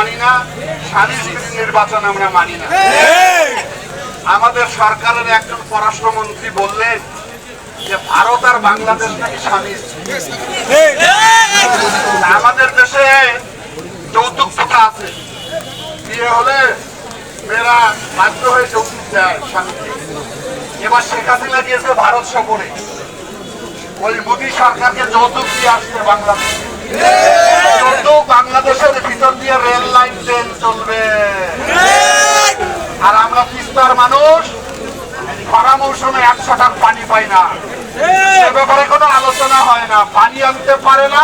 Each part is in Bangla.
মানি না স্বামী স্ত্রীর নির্বাচন আমরা মানি না। আমাদের সরকারের একজন পররাষ্ট্রমন্ত্রী বললেন যে ভারত আর বাংলাদেশ নাকি স্বামী। আমাদের দেশে যৌতুক প্রথা আছে। বিয়ে হলে মেয়েরা বাধ্য হয়ে যৌতুক দেয় স্বামীকে। এবার শেখ হাসিনা গিয়েছে ভারত সফরে। ওই মোদী সরকারকে যৌতুক দিয়ে আসছে বাংলাদেশ। যৌতুক বাংলাদেশের ভিতর দিয়ে রেল লাইন ট্রেন চলবে আর আমরা তিস্তার মানুষ খরা মৌসুমে একশো টাকা পানি পায় না। এ ব্যাপারে কোনো আলোচনা হয় না। পানি আনতে পারে না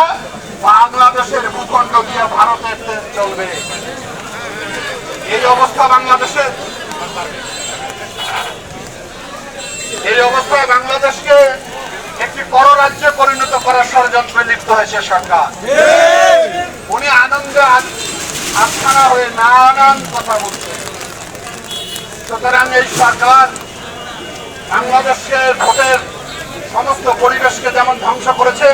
বাংলাদেশের ভূখণ্ড দিয়ে ভারতের ট্রেন চলবে। এই অবস্থা বাংলাদেশের এই অবস্থায় বাংলাদেশকে একটি বড় রাজ্যে পরিণত করার ষড়যন্ত্রে লিপ্ত হয়েছে সরকার। উনি আনন্দে আস্থানা হয়ে নানান কথা বলছে সুতরাং এই সরকার বাংলাদেশকে ভোটের সমস্ত পরিবেশকে যেমন ধ্বংস করেছে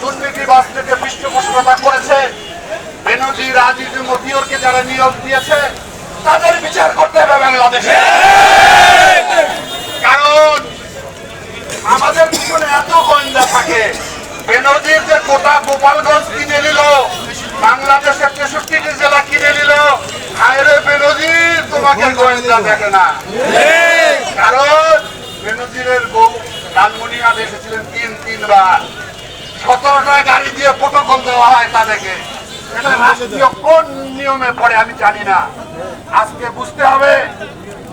দুর্নীতিবাজ থেকে পৃষ্ঠপোষকতা করেছে বেনজি রাজীব মতিয়রকে যারা নিয়োগ দিয়েছে, তাদের বিচার করতে হবে বাংলাদেশে। কারণ আমাদের পিছনে এত গোয়েন্দা থাকে। বেনজির যে গোটা গোপালগঞ্জ কিনে নিল বাংলাদেশের তেষট্টিটি জেলা কিনে নিল হায়রে বেনজির দেখে না। কারণ বেনজিরের বউ এসেছিলেন তিন তিনবার। সতেরোটা গাড়ি দিয়ে প্রোটোকল দেওয়া হয় তাদেরকে। এটা রাষ্ট্রীয় কোন নিয়মে পড়ে আমি জানি না। আজকে বুঝতে হবে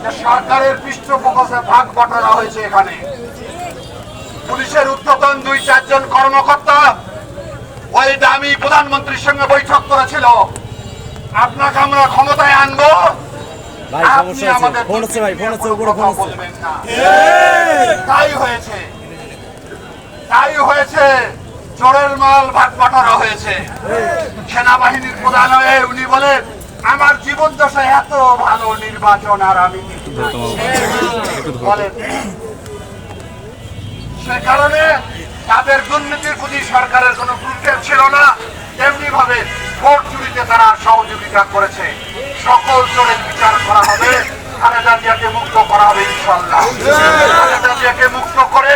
যে সরকারের পৃষ্ঠপোষে ভাগ বটরা হয়েছে এখানে। পুলিশের উদ্যতন দুই চারজন কর্মকর্তা ওই দামি প্রধানমন্ত্রীর সঙ্গে বৈঠক করেছিল। আপনাকে আমরা ক্ষমতায় আনব। ভাই সমস্যা আছে। ফোন হচ্ছে ভাই ফোন হচ্ছে উপরে ফোন না। তাই হয়েছে। তাই হয়েছে। চোরের মাল ভাগ বাটারা হয়েছে। সেনাবাহিনীর প্রধান হয়ে উনি বলেন আমার জীবন দশায় এত ভালো নির্বাচন আর আমি বলেন সে কারণে তাদের দুর্নীতির প্রতি সরকারের কোনো গুরুত্ব ছিল না। তেমনি ভাবে ভোট চুরিতে তারা সহযোগিতা করেছে সকল চোরের বিচার করা হবে খালেদা জিয়াকে মুক্ত করা মুক্ত করে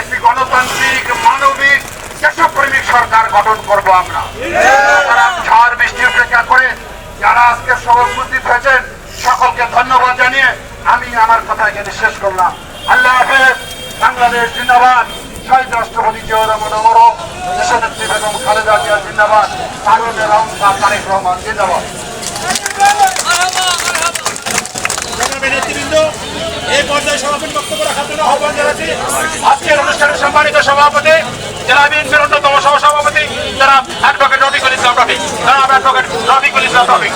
একটি গণতান্ত্রিক মানবিক দেশপ্রেমিক সরকার গঠন করব আমরা। সুতরাং ঝড় বৃষ্টি উপেক্ষা করে যারা আজকে সবাই উপস্থিত হয়েছেন সকলকে ধন্যবাদ জানিয়ে আমি আমার কথা এখানে শেষ করলাম। আল্লাহ হাফেজ বাংলাদেশ জিন্দাবাদ। শহীদ রাষ্ট্রপতি জিয়া রহমান অমর দেশনেত্রী বেগম খালেদা জিয়া জিন্দাবাদ। তারুণের রহমান তারেক রহমান জিন্দাবাদ। নেতৃবৃন্দ এই পর্যায়ে সভাপতি বক্তব্য রাখার জন্য আহ্বান জানাচ্ছি আজকের অনুষ্ঠানের সম্মানিত সভাপতি জেলা বিএনপির অন্যতম সহসভাপতি, যারা অ্যাডভোকেট রফিকুল ইসলাম রফিক। যারা অ্যাডভোকেট রফিকুল ইসলাম রফিক।